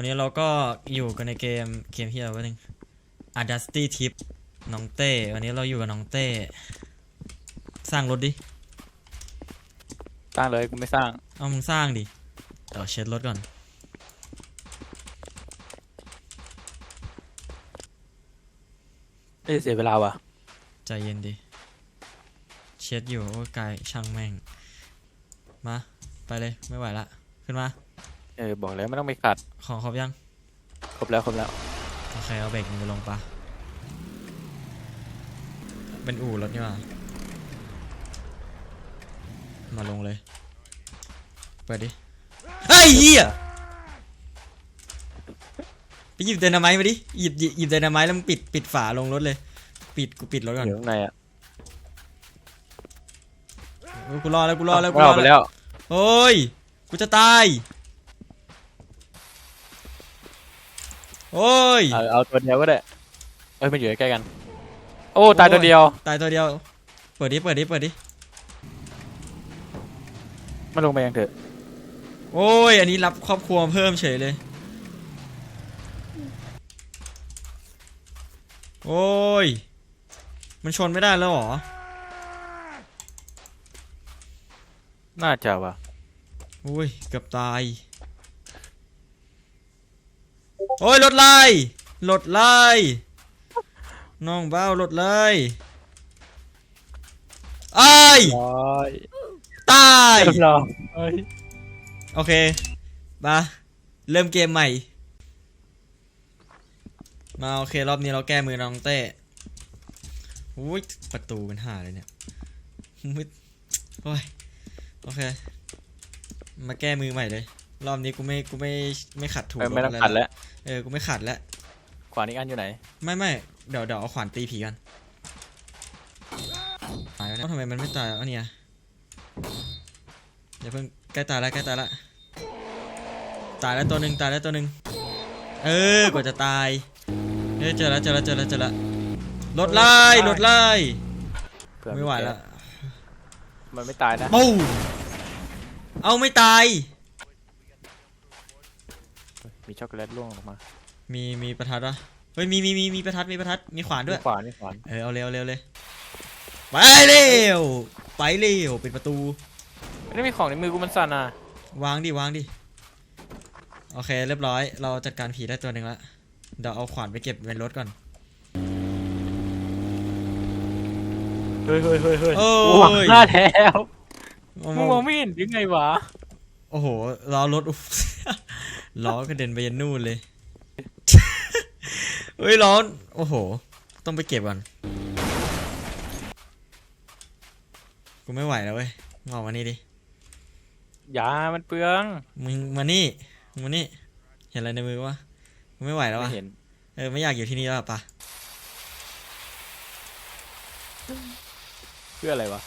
วันนี้เราก็อยู่กันในเกมเกมที่อะไรวะนึง a d u s t y Tip น้องเต้ วันนี้เราอยู่กับน้องเต้ สร้างรถดิ สร้างเลยกูไม่สร้าง เอามึงสร้างดิเดี๋ยวเช็ดรถก่อน เอ้ยเสียเวลาว่ะ ใจเย็นดิ เช็ดอยู่ โอ้ยกายช่างแม่ง มา ไปเลยไม่ไหวละ ขึ้นมา เออบอกแล้วไม่ต้องไปขัด ของครบยัง ครบแล้วครบแล้ว โอเคเอาเบรกมือลงปะเป็นอู่รถนี่หว่ามาลงเลย เปิดดิไอ้ยเหี้ยไปหยิบไดนาไมต์มาดิ หยิบหยิบหยิบไดนาไมต์แล้วมึงปิดปิดฝาลงรถเลย ปิดกูปิดรถก่อนอยู่ข้างในอะเฮ้ยกูรอแล้วกูรอแล้วกูเารอไปแล้วแล้ว โอ้ย กูจะตาย โอ้ยเอาเอาตัวเดียวก็ได้เอ้ยมันอยู่ใกล้ๆกัน โอ้ตายตัวเดียว ตายตัวเดียว เปิดดิเปิดดิเปิดดิมันลงไปยังเถอะ โอ้ยอันนี้รับครอบครัวเพิ่มเฉยเลย โอ้ยมันชนไม่ได้แล้วเหรอน่าจะว่ะ โอ้ยเกือบตาย โอ้ยรถไล่รถไล่น้องเบ้ารถไล่ไอ้ายร้อยตายเรียบร้อยเอ้ยโอเคมาเริ่มเกมใหม่ มาโอเครอบนี้เราแก้มือน้องเต้อุ้ยประตูเป็นห่าเลยเนี่ยมืดโอ้ยโอเค มาแก้มือใหม่เลย รอบนี้กูไม่กูไม่ไม่ขัดถูกเออไม่ต้องรถขัดแล้ว เออ กูไม่ขัดแล้ว ขวานอีกอันอยู่ไหน ไม่ไม่เดี๋ยวเดี๋ยวเอาขวานตีผีกันตายแล้วเนี่ยทำไมมันไม่ตายอะเนี่ยเดี๋ยวเพิ่งใกล้ตายแล้วใกล้ตายแล้วตายแล้วตัวหนึ่งตายแล้วตัวหนึ่งเออกว่าจะตายเฮ้ยเจอแล้วเจอแล้วเจอแล้วเจอแล้วรถไล่รถไล่เผื่อไม่ไหวแล้วมันไม่ตายนะ ปูมเอาไม่ตายมี ช็อกโกแลตร่วงลงมามีมีประทัดปะเฮ้ยมีมีมีมีประทัดมีประทัดมีขวานด้วยมีขวานมีขวานเออเอาเร็วเร็วเลยไปเร็วไปเร็วปิดประตู ไม่ได้มีของในมือกูมันสั่นอะวางดิวางดิโอเคเรียบร้อย เราจัดการผีได้ตัวหนึ่งละเดี๋ยวเอาขวานไปเก็บในรถก่อนเฮ้ยเฮ้ยเฮ้ยเฮ้ยโอ้หวังยหน้าแล้วโอ้มึงมองไม่เห็นยังไงวะโอ้โหล้อรถอุ๊บ ล้อกระเด็นไปยันนู่นเลย เฮ้ยร้อนโอ้โห ต้องไปเก็บก่อน กูไม่ไหวแล้วเว้ยมึงออกมานี่ดิ อย่ามันเปลืองมึงมานี่มึงมานี่ เห็นอะไรในมือวะ กูไม่ไหวแล้วไม่อะเห็นเออไม่อยากอยู่ที่นี่แล้วอะปะ เพื่ออะไรวะ